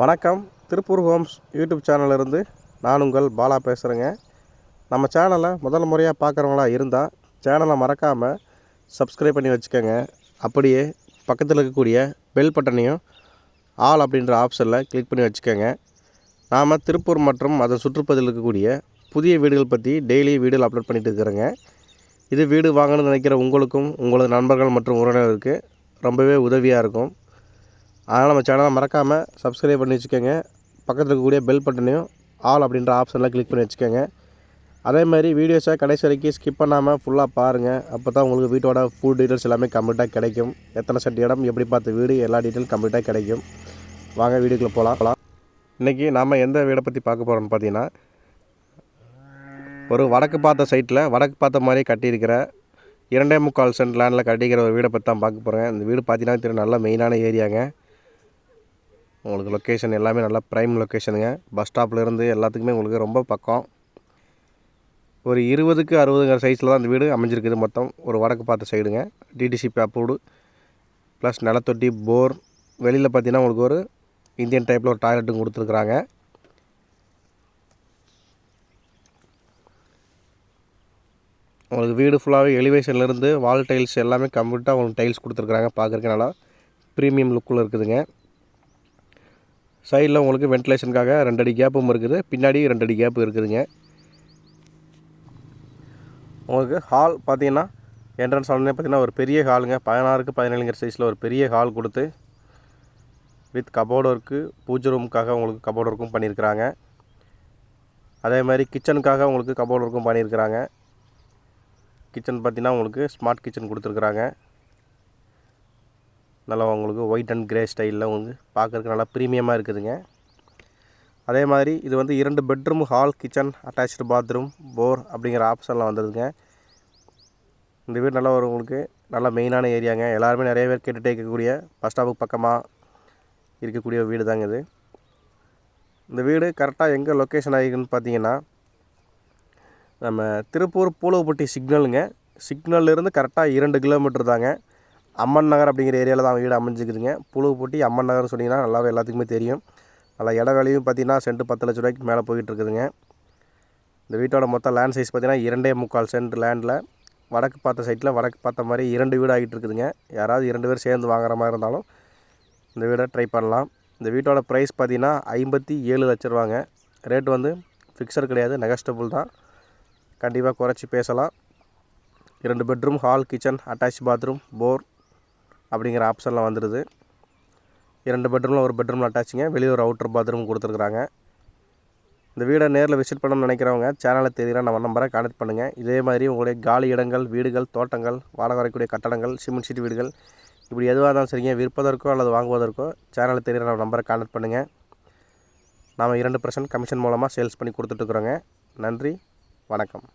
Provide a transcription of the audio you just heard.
வணக்கம். Tiruppur Holmes YouTube சேனலிருந்து நான் உங்கள் பாலா பேசுகிறேங்க நம்ம சேனலை முதல் முறையாக பார்க்குறவங்களா இருந்தால் சேனலை மறக்காமல் சப்ஸ்கிரைப் பண்ணி வச்சுக்கோங்க. அப்படியே பக்கத்தில் இருக்கக்கூடிய பெல் பட்டனையும் ஆல் அப்படின்ற ஆப்ஷனில் கிளிக் பண்ணி வச்சுக்கோங்க. நாம் திருப்பூர் மற்றும் அதன் சுற்றுப்பதில் இருக்கக்கூடிய புதிய வீடுகள் பற்றி டெய்லி வீடியோவில் அப்லோட் பண்ணிட்டு இருக்கிறேங்க. இது வீடு வாங்கணும்னு நினைக்கிற உங்களுக்கும் உங்களது நண்பர்கள் மற்றும் உறவினருக்கு ரொம்பவே உதவியாக இருக்கும். அதனால் நம்ம சேனலை மறக்காமல் சப்ஸ்கிரைப் பண்ணி வச்சுக்கோங்க. பக்கத்தில் இருக்கக்கூடிய பெல் பட்டனையும் ஆல் அப்படின்ற ஆப்ஷனில் கிளிக் பண்ணி வச்சுக்கோங்க. அதே மாதிரி வீடியோஸை கடைசி வரைக்கும் ஸ்கிப் பண்ணாமல் ஃபுல்லாக பாருங்கள் அப்போ தான் உங்களுக்கு வீட்டோட ஃபுல் டீட்டெயில்ஸ் எல்லாமே கம்ப்ளீட்டாக கிடைக்கும். எத்தனை செட் இடம் எப்படி பார்த்த வீடு எல்லா டீட்டெயிலும் கம்ப்ளீட்டாக கிடைக்கும். வாங்க வீடியோக்குள்ளே போகலாம் இன்றைக்கி நாம் எந்த வீடை பற்றி பார்க்க போகிறோம்னு பார்த்தீங்கன்னா ஒரு வடக்கு பார்த்த சைட்டில் வடக்கு பார்த்த மாதிரி கட்டியிருக்கிற இரண்டே முக்கால் சென்ட் லேண்டில் கட்டிக்கிற ஒரு வீடை பற்றி தான் பார்க்க போகிறேன் இந்த வீடு பார்த்தீங்கன்னா தெரியும் நல்ல மெயினான ஏரியாங்க உங்களுக்கு லொக்கேஷன் எல்லாமே நல்லா ப்ரைம் லொக்கேஷனுங்க பஸ் ஸ்டாப்லேருந்து எல்லாத்துக்குமே உங்களுக்கு ரொம்ப பக்கம். ஒரு இருபதுக்கு அறுபதுங்கிற சைஸில் தான் இந்த வீடு அமைஞ்சிருக்குது மொத்தம். ஒரு வடக்கு பார்த்த சைடுங்க டிடிசி அப்ரூவ்டு ப்ளஸ் நிலத்தொட்டி போர் வெளியில் பார்த்தீங்கன்னா உங்களுக்கு ஒரு இந்தியன் டைப்பில் ஒரு டாய்லெட்டும் கொடுத்துருக்குறாங்க. உங்களுக்கு வீடு ஃபுல்லாகவே எலிவேஷன்லேருந்து வால் டைல்ஸ் எல்லாமே கம்ப்ளீட்டாக உங்களுக்கு டைல்ஸ் கொடுத்துருக்குறாங்க. பார்க்குறக்கு நல்லா ப்ரீமியம் லுக்கில் இருக்குதுங்க. சைடில் உங்களுக்கு வென்டிலேஷனுக்காக ரெண்டடி கேப்பும் இருக்குது. பின்னாடி ரெண்டடி கேப்பு இருக்குதுங்க. உங்களுக்கு ஹால் பார்த்தீங்கன்னா என்ட்ரன்ஸ் ஹால்னே பார்த்தீங்கன்னா ஒரு பெரிய ஹாலுங்க. பதினாறுக்கு பதினேழுங்கிற சைஸில் ஒரு பெரிய ஹால் கொடுத்து வித் கபோர்டு ஒர்க்கு பூஜை ரூமுக்காக உங்களுக்கு கபோர்டு ஒர்க்கும் பண்ணியிருக்கிறாங்க. அதே மாதிரி கிச்சனுக்காக உங்களுக்கு கபோர்டு ஒர்க்கும் பண்ணியிருக்கிறாங்க. கிச்சன் பார்த்தீங்கன்னா உங்களுக்கு ஸ்மார்ட் கிச்சன் கொடுத்துருக்குறாங்க. நல்லா உங்களுக்கு ஒயிட் அண்ட் கிரே ஸ்டைலில் வந்து பார்க்குறதுக்கு நல்லா ப்ரீமியமாக இருக்குதுங்க. அதே மாதிரி இது வந்து இரண்டு bedroom hall kitchen attach bathroom bore அப்படிங்கிற ஆப்ஷனில் வந்துடுதுங்க இந்த வீடு நல்லா ஒரு உங்களுக்கு நல்ல மெயினான ஏரியாங்க எல்லாருமே நிறைய பேர் கேட்டுகிட்டே இருக்கக்கூடிய பஸ் ஸ்டாப்புக்கு பக்கமாக இருக்கக்கூடிய வீடு தாங்க இது. இந்த வீடு கரெக்டாக எங்கே லொக்கேஷன் ஆகிருக்குன்னு பார்த்தீங்கன்னா நம்ம திருப்பூர் பூலவப்பட்டி சிக்னலுங்க சிக்னல்லேருந்து கரெக்டாக இரண்டு கிலோமீட்டர் தாங்க. அம்மன் நகர் அப்படிங்கிற ஏரியாவில் தான் வீடு அமைஞ்சிக்குதுங்க. புழுவுப்பட்டி அம்மன் நகர்னு சொன்னிங்கன்னா நல்லாவே எல்லாத்துக்குமே தெரியும். நல்லா இட வேலையும் பார்த்தீங்கன்னா சென்ட் பத்து லட்ச ரூபாய்க்கு மேலே போயிட்டு இருக்குதுங்க இந்த வீட்டோட மொத்த லேண்ட் சைஸ் பார்த்தீங்கன்னா இரண்டே முக்கால் சென்ட் லேண்டில் வடக்கு பார்த்த சைட்டில் வடக்கு பார்த்த மாதிரி இரண்டு வீடு ஆகிட்டு இருக்குதுங்க யாராவது இரண்டு பேர் சேர்ந்து வாங்குற மாதிரி இருந்தாலும் இந்த வீடை ட்ரை பண்ணலாம். இந்த வீட்டோட ப்ரைஸ் பார்த்தீங்கன்னா ஐம்பத்தி ஏழு லட்ச ரூபாங்க. ரேட் வந்து ஃபிக்ஸர் கிடையாது நெகஸ்டபுள் தான். கண்டிப்பாக குறைச்சி பேசலாம். இரண்டு bedroom hall kitchen attach bathroom bore அப்படிங்கிற ஆப்ஷனில் வந்துடுது இரண்டு பெட்ரூமில் ஒரு பெட்ரூமில் அட்டாச்சுங்க. வெளியே ஒரு அவுட்டர் பாத்ரூம் கொடுத்துருக்குறாங்க. இந்த வீடை நேரில் விசிட் பண்ணணும்னு நினைக்கிறவங்க சேனலை தெரியுற நம்ம நம்பரை கான்டெக்ட் பண்ணுங்கள் இதே மாதிரி உங்களுடைய காலி இடங்கள் வீடுகள் தோட்டங்கள் வாடகை வரக்கூடிய கட்டடங்கள் சிமெண்ட் சீட் வீடுகள் இப்படி எதுவாக இருந்தாலும் சரிங்க. விற்பதற்கோ அல்லது வாங்குவதற்கோ சேனலை தெரியுற நம்ம நம்பரை கான்டெக்ட் பண்ணுங்கள் நாம் இரண்டு பர்சன்ட் கமிஷன் மூலமாக சேல்ஸ் பண்ணி கொடுத்துட்ருக்குறோங்க நன்றி வணக்கம்.